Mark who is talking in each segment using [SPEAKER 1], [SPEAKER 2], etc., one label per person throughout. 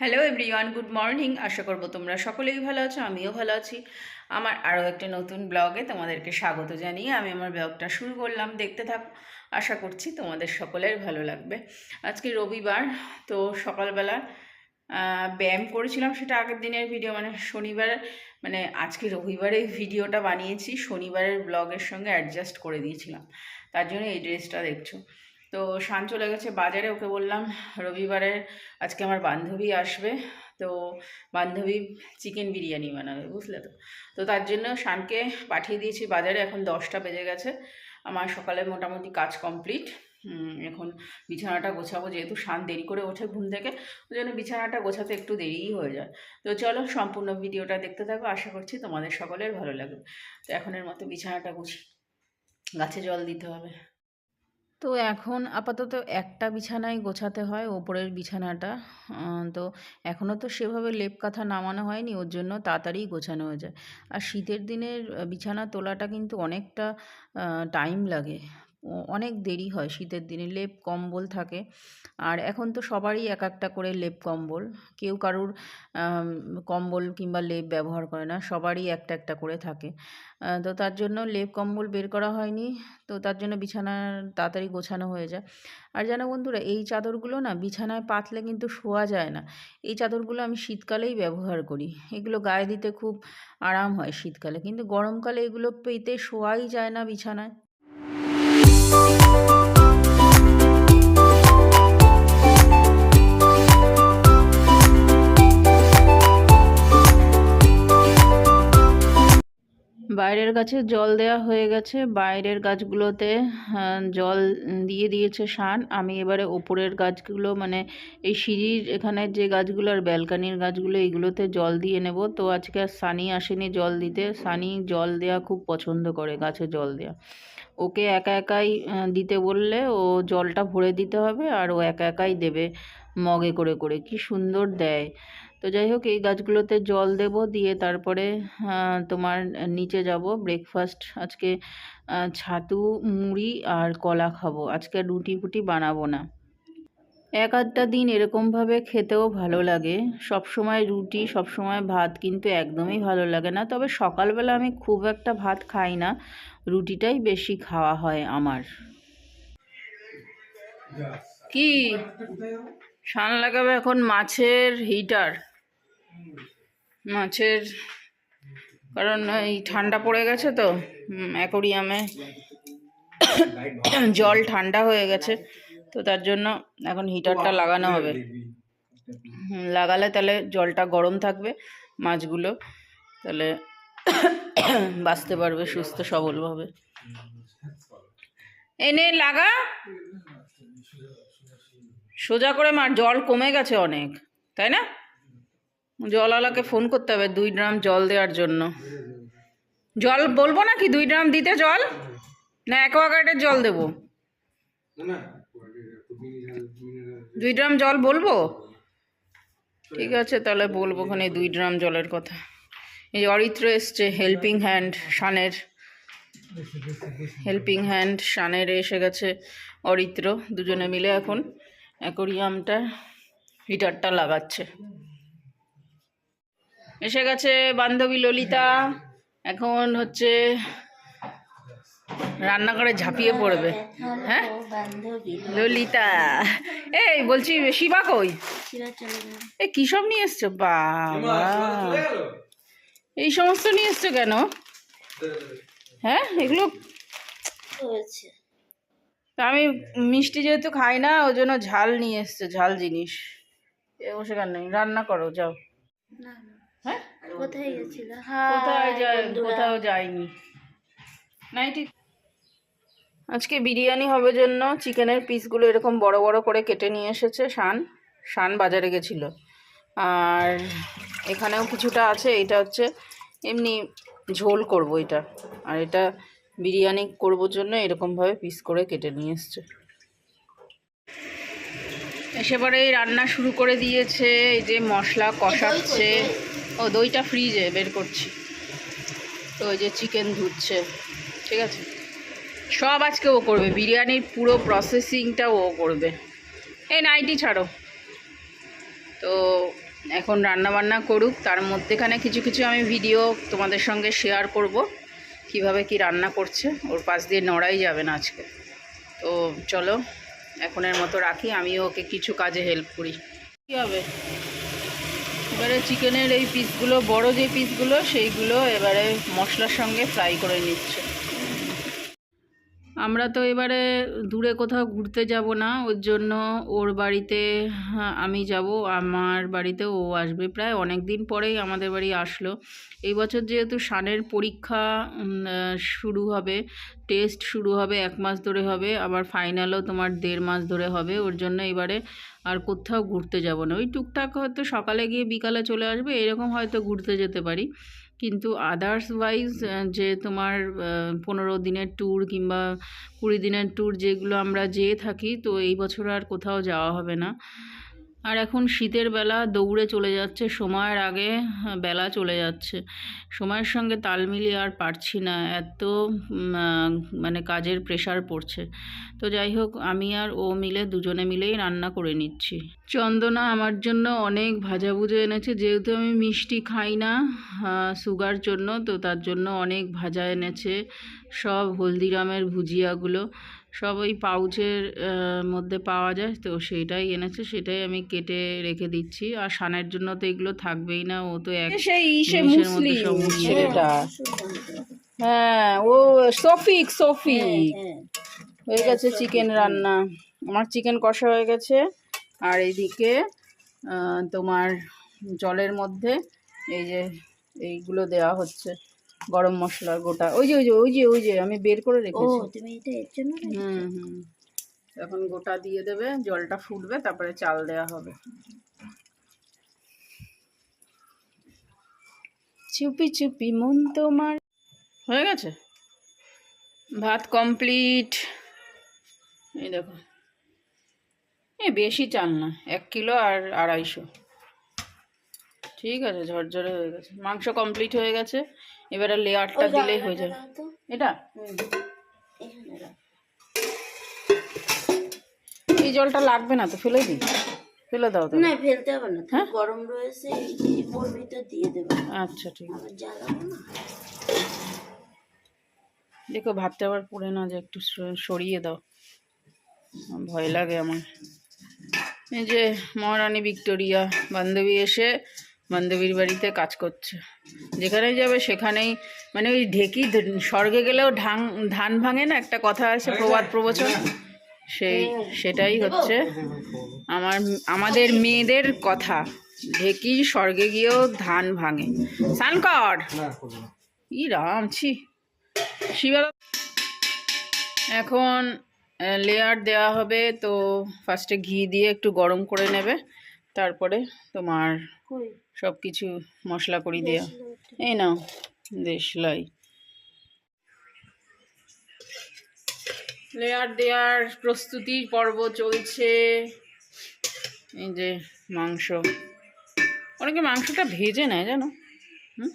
[SPEAKER 1] Hello everyone good morning আশা করব তোমরা সকলেই ভালো আছো, আমিও ভালো আছি। আমার আরও একটা নতুন ব্লগে তোমাদেরকে স্বাগত জানিয়ে আমি আমার ব্লগটা শুরু করলাম। দেখতে থাকো, আশা করছি তোমাদের সকলের ভালো লাগবে। আজকে রবিবার, তো সকালবেলা ব্যায়াম করেছিলাম সেটা আগের দিনের ভিডিও মানে শনিবার মানে আজকে রবিবারে ভিডিওটা বানিয়েছি। শনিবারের ব্লগের সঙ্গে অ্যাডজাস্ট করে দিয়েছিলাম। তার জন্য এই ড্রেসটা দেখছ। তো শান চলে গেছে বাজারে, ওকে বললাম রবিবারের আজকে আমার বান্ধবী আসবে, তো বান্ধবী চিকেন বিরিয়ানি বানাবে, বুঝলে তো? তো তার জন্য শানকে পাঠিয়ে দিয়েছি বাজারে, এখন দশটা বেজে গেছে, আমার সকালে মোটামুটি কাজ কমপ্লিট। এখন বিছানাটা গোছাবো, যেহেতু শান দেরি করে ওঠে ঘুম থেকে, ওই জন্য বিছানাটা গোছাতে একটু দেরিই হয়ে যায়। তো চলো, সম্পূর্ণ ভিডিওটা দেখতে থাকো, আশা করছি তোমাদের সকলের ভালো লাগবে। তো এখনের মতো বিছানাটা গুছি, গাছে জল দিতে হবে। তো এখন আপাতত একটা বিছানায় গোছাতে হয়, ওপরের বিছানাটা। তো এখনও তো সেভাবে লেপ কাঁথা নামানো হয়নি, ওর জন্য তাড়াতাড়ি গোছানো হয়ে যায়। আর শীতের দিনের বিছানা তোলাটা কিন্তু অনেকটা টাইম লাগে। অনেক দেরি হয় শীতের দিনে, লেপ কম্বল থাকে। আর এখন তো সবারই এক একটা করে লেপ কম্বল। কেউ কারুর কম্বল কিংবা লেপ ব্যবহার করে না, সবারই একটা একটা করে থাকে। তো তার জন্য লেপ কম্বল বের করা হয়নি, তো তার জন্য বিছানা তাড়াতাড়ি গোছানো হয়ে যায়। আর জানো বন্ধুরা, এই চাদরগুলো না বিছানায় পাতলে কিন্তু শোয়া যায় না। এই চাদরগুলো আমি শীতকালেই ব্যবহার করি। এগুলো গায়ে দিতে খুব আরাম হয় শীতকালে। কিন্তু গরমকালে এগুলো পেতে শোয়াই যায় না বিছানায়। বাইরের গাছে জল দেওয়া হয়ে গেছে। বাইরের গাছগুলোতে জল দিয়ে দিয়েছে সান আমি এবারে ওপরের গাছগুলো মানে এই সিঁড়ির এখানে যে গাছগুলো আর ব্যালকানির গাছগুলো এইগুলোতে জল দিয়ে নেব। তো আজকে আর সানি আসেনি জল দিতে। সানি জল দেওয়া খুব পছন্দ করে, গাছে জল দেওয়া ওকে একা একাই দিতে বললে ও জলটা ভরে দিতে হবে আর ও একা একাই দেবে মগে করে করে। কি সুন্দর দেয়। তো যাই হোক, এই গাছগুলোতে জল দেব, দিয়ে তারপরে তোমার নিচে যাব। ব্রেকফাস্ট আজকে ছাতু, মুড়ি আর কলা খাব। আজকে রুটি ফুটি বানাবো না। এক আধটা দিন এরকমভাবে খেতেও ভালো লাগে। সব সময় রুটি সব সময় ভাত কিন্তু একদমই ভালো লাগে না। তবে সকালবেলা আমি খুব একটা ভাত খাই না। রুটিটাই বেশি খাওয়া হয় আমার। কি? সান লাগাবে এখন মাছের হিটার। মাছের, কারণ এই ঠান্ডা পড়ে গেছে তো। অ্যাকোরিয়ামে জল ঠান্ডা হয়ে গেছে। তো তার জন্য এখন হিটারটা লাগানো হবে। লাগালে তাহলে জলটা গরম থাকবে মাছগুলো। তাহলে বাঁচতে পারবে সুস্থ সবলভাবে। এনে লাগা। সোজা করে মার জল কমে গেছে অনেক তাই না? জলওয়ালাকে ফোন করতে হবে দুই ড্রাম জল দেওয়ার জন্য। জল বলব নাকি দুই ড্রাম দিতে জল? না অ্যাকোয়াগার্ডের জল দেবো। দুই ড্রাম জল বলব? ঠিক আছে। তাহলে বলব ওখানে দুই ড্রাম জলের কথা। এই যে অরিত্র এসছে হেল্পিং হ্যান্ড শানের। হেল্পিং হ্যান্ড শানের এসে গেছে অরিত্র দুজনে মিলে এখন অ্যাকোরিয়ামটা হিটারটা লাগাচ্ছে। এসে গেছে বান্ধবী ললিতা এখন হচ্ছে রান্নাঘরে ঝাঁপিয়ে পড়বে। হ্যাঁ? ললিতা। এই বলছি শিবা কই? এ কী সব নিয়ে এসছো? বাবা। এই সমস্ত নিয়ে এসছো কেন? হ্যাঁ এগুলো আমি মিষ্টি যেহেতু খাই না ওই জন্য ঝাল নিয়ে এসছে ঝাল জিনিস। বসে কেন রান্না করো যাও। হ্যাঁ?
[SPEAKER 2] কোথায় গেছিল?
[SPEAKER 1] কোথায় যাই কোথাও যাইনি নাইটি আজকে বিরিয়ানি হবে জন্য চিকেনের পিসগুলো এরকম বড় বড় করে কেটে নিয়ে এসেছে শান। শান বাজারে গেছিল। আর এখানেও কিছুটা আছে, এটা হচ্ছে এমনি ঝোল করব এটা। আর এটা বিরিয়ানি করব জন্য এরকমভাবে পিস করে কেটে নিয়ে এসছে। এসে পরে এই রান্না শুরু করে দিয়েছে, এই যে মশলা কষাচ্ছে। ও, দইটা ফ্রিজে, বের করছি। তো ওই যে চিকেন ধুচ্ছে, ঠিক আছে? সব আজকে ও করবে। বিরিয়ানির পুরো প্রসেসিংটা ও করবে। এই নাইটি ছাড়ো। তো এখন রান্না বান্না করুক। তার মধ্যেখানে কিছু কিছু আমি ভিডিও তোমাদের সঙ্গে শেয়ার করব। কীভাবে কি রান্না করছে। ওর পাশ দিয়ে নড়াই যাবে না আজকে। তো চলো, এখনের মতো রাখি। আমিও ওকে কিছু কাজে হেল্প করি। কী হবে? এবারে চিকেনের এই পিসগুলো বড় যে পিসগুলো সেইগুলো এবারে মশলার সঙ্গে ফ্রাই করে নিচ্ছে। আমরা তো এবারে দূরে কোথাও ঘুরতে যাব না ওর জন্য ওর বাড়িতে হ্যাঁ, আমি যাব। আমার বাড়িতে ও আসবে। প্রায় অনেক দিন পরেই আমাদের বাড়ি আসলো। এই বছর যেহেতু সানের পরীক্ষা শুরু হবে টেস্ট শুরু হবে এক মাস ধরে হবে আবার ফাইনালও তোমার দেড় মাস ধরে হবে ওর জন্য এবারে আর কোথাও ঘুরতে যাব না। ওই টুকটাক হয়তো সকালে গিয়ে বিকালে চলে আসবে এরকম হয়তো ঘুরতে যেতে পারি। কিন্তু আদার্স ওয়াইজ যে তোমার পনেরো দিনের ট্যুর কিংবা কুড়ি দিনের ট্যুর যেগুলো আমরা যেয়ে থাকি, তো এই বছর আর কোথাও যাওয়া হবে না। আর এখন শীতের বেলা দৌড়ে চলে যাচ্ছে সময়ের আগে হ্যাঁ, বেলা চলে যাচ্ছে। সময়ের সঙ্গে তাল মিলিয়ে আর পারছি না এত মানে কাজের প্রেশার পড়ছে। তো যাই হোক আমি আর ও মিলে দুজনে মিলেই রান্না করে নিচ্ছি। চন্দনা আমার জন্য অনেক ভাজাভুজো এনেছে যেহেতু আমি মিষ্টি খাই না সুগার জন্য তো তার জন্য অনেক ভাজা এনেছে সব হলদিরামের ভুজিয়াগুলো। সব ওই পাউচের মধ্যে পাওয়া যায়। তো সেইটাই এনেছে সেটাই আমি কেটে রেখে দিচ্ছি। আর সানের জন্য তো এগুলো থাকবেই না ও তো এক
[SPEAKER 2] হ্যাঁ ও সফিক সফিক। হয়ে গেছে চিকেন রান্না। আমার চিকেন কষা হয়ে গেছে। আর এইদিকে তোমার জলের মধ্যে এই যে এইগুলো দেওয়া হচ্ছে। গরম মশলা গোটা। ওই যে ওই যে ওই যে ওই যে আমি বের করে
[SPEAKER 3] ও
[SPEAKER 2] রেখেছি।
[SPEAKER 3] তুমি এটা এর জন্য
[SPEAKER 2] হুম হুম। এখন গোটা দিয়ে দেবে জলটা ফুটবে তারপরে চাল দেওয়া হবে। চুপি চুপি মন তোমার।
[SPEAKER 1] হয়ে গেছে? ভাত কমপ্লিট। এই দেখো।
[SPEAKER 2] এ বেশি চাল না এক কিলো আর আড়াইশো।
[SPEAKER 1] ঠিক আছে ঝরঝরে হয়ে গেছে। মাংস কমপ্লিট হয়ে গেছে। এবারে লেয়ারটা দিলেই হয়ে যাবে। এটা? এই জলটা লাগবে না তো ফেলে দিই। ফেলে দাও তো
[SPEAKER 3] না ফেলতে হবে না।
[SPEAKER 1] হ্যাঁ?
[SPEAKER 3] গরম রয়েছে ওর ভিতর দিয়ে দেবে।
[SPEAKER 1] আচ্ছা ঠিক। আছে
[SPEAKER 3] জ্বালাবো না।
[SPEAKER 1] দেখো ভাতটা আবার পুড়ে না যে একটু সরিয়ে দাও। ভয় লাগে আমার। এই যে মহারানী ভিক্টোরিয়া বান্ধবী এসে বান্ধবীর বাড়িতে কাজ করছে। যেখানেই যাবে সেখানেই মানে ওই ঢেকি স্বর্গে গেলেও ঢাং ধান ভাঙে না? একটা কথা আছে প্রবাদ প্রবচন। সেই সেটাই হচ্ছে আমার আমাদের মেয়েদের কথা। ঢেকি স্বর্গে গিয়েও ধান ভাঙে। সানকর! ই রাম ছি। শিবা এখন লেয়ার দেওয়া হবে তো ফার্স্টে ঘি দিয়ে একটু গরম করে নেবে। তারপরে তোমার সব কিছু মশলা করি দেওয়া এই নাও দেশলাই লেয়ার দেওয়ার প্রস্তুতির পর্ব চলছে। এই যে মাংস। অনেকে মাংসটা ভেজে নেয়, জানো? হুম?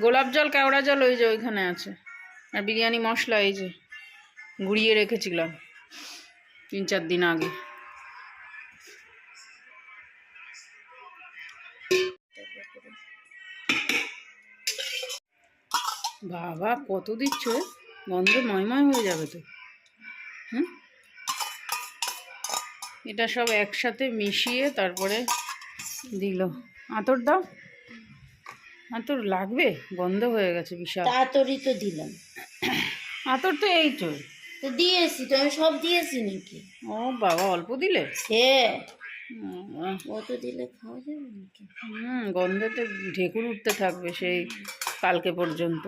[SPEAKER 1] গোলাপ জল, কেওড়া জল ওই যে ওইখানে আছে। আর বিরিয়ানি মশলা এই যে গুঁড়িয়ে রেখেছিলাম তিন চার দিন আগে। বাবা কত দিচ্ছ? গন্ধ ময়ময় হয়ে যাবে তো। হুম? এটা সব একসাথে মিশিয়ে তারপরে দিল। আতর দাও। আতর লাগবে? গন্ধ হয়ে গেছে বিশাল।
[SPEAKER 3] আতরই তো দিলাম।
[SPEAKER 1] আতর তো এই তো।
[SPEAKER 3] তো দিয়েছি তো আমি সব দিয়েছি নাকি?
[SPEAKER 1] ও বাবা অল্প দিলে?
[SPEAKER 3] হ্যাঁ। অত দিলে খাওয়া যাবে নাকি?
[SPEAKER 1] হুম গন্ধতে ঢেকুর উঠতে থাকবে সেই কালকে পর্যন্ত।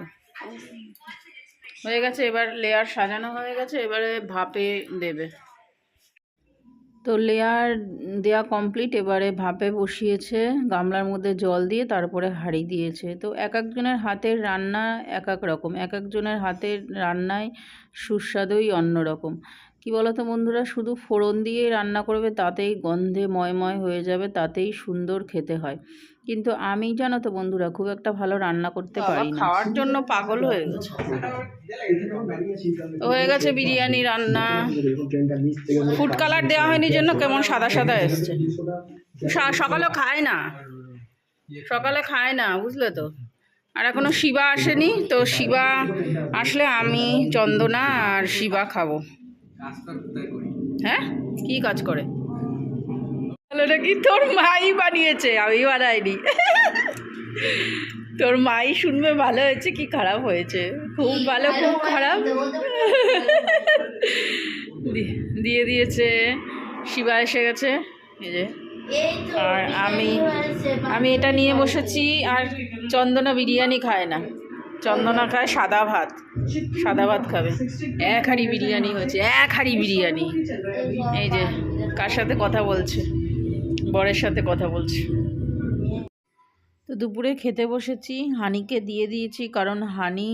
[SPEAKER 1] হয়ে গেছে এবার লেয়ার সাজানো হয়ে গেছে এবারে ভাপে দেবে। তো লেয়ার দেয়া কমপ্লিট এবারে ভাপে বসিয়েছে গামলার মধ্যে জল দিয়ে তারপরে হাঁড়ি দিয়েছে। তো এক একজনের হাতের রান্না এক এক রকম এক একজনের হাতের রান্নায় সুস্বাদুই অন্য রকম কি বলতো বন্ধুরা? শুধু ফোড়ন দিয়েই রান্না করবে তাতেই গন্ধে ময়ময় হয়ে যাবে তাতেই সুন্দর খেতে হয়। কিন্তু আমি জানো তো বন্ধুরা খুব একটা ভালো রান্না করতে পারি না। খাওয়ার জন্য পাগল হয়ে গেছে। হয়ে গেছে বিরিয়ানি রান্না। ফুড কালার দেওয়া হয়নি জন্য কেমন সাদা সাদা এসছে। সকালে খায় না। সকালে খায় না বুঝলে তো। আর এখনও শিবা আসেনি তো শিবা আসলে আমি চন্দনা আর শিবা খাব। হ্যাঁ? কি কাজ করে? তাহলে নাকি তোর মাই বানিয়েছে? আমি বানাইনি। তোর মাই শুনবে ভালো হয়েছে কি খারাপ হয়েছে? খুব ভালো, খুব খারাপ। দিয়ে দিয়েছে। শিবা এসে গেছে। আর আমি আমি এটা নিয়ে বসেছি আর চন্দনা বিরিয়ানি খায় না। চন্দনা খায় সাদা ভাত। সাদা ভাত খাবে। এক হাঁড়ি বিরিয়ানি হয়েছে, এক হাঁড়ি বিরিয়ানি। এই যে, কার সাথে কথা বলছে? বরের সাথে কথা বলছে। তো দুপুরে খেতে বসেছি, হানিকে দিয়ে দিয়েছি, কারণ হানি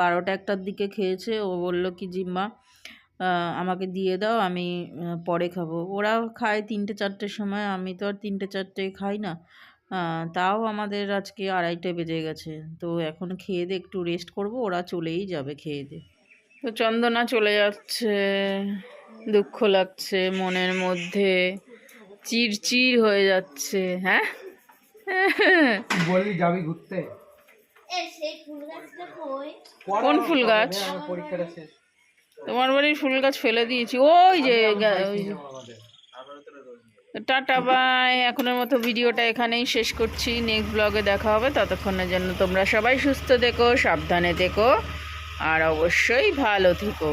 [SPEAKER 1] বারোটা একটার দিকে খেয়েছে। ও বলল, কি জিম্মা আমাকে দিয়ে দাও, আমি পরে খাব। ওরা খায় তিনটে চারটের সময়, আমি তো আর তিনটে চারটে খাই না। তাও আমাদের আজকে আড়াইটে বেজে গেছে। তো এখন খেয়ে দিয়ে একটু রেস্ট করব ওরা চলেই যাবে খেয়ে দিয়ে তো চন্দনা চলে যাচ্ছে দুঃখ লাগছে মনের মধ্যে। চিরচির হয়ে যাচ্ছে হ্যাঁ?
[SPEAKER 4] বললি যাবি ঘুরতে?
[SPEAKER 3] সেই ফুল গাছটা কই?
[SPEAKER 1] কোন ফুল গাছ? তোমার বাড়ির ফুল গাছ ফেলে দিয়েছি। ওই যে যে। টাটা বাই এখনের মতো ভিডিওটা এখানেই শেষ করছি। নেক্সট ব্লগে দেখা হবে। ততক্ষণের জন্য তোমরা সবাই সুস্থ দেখো সাবধানে দেখো আর অবশ্যই ভালো থেকো।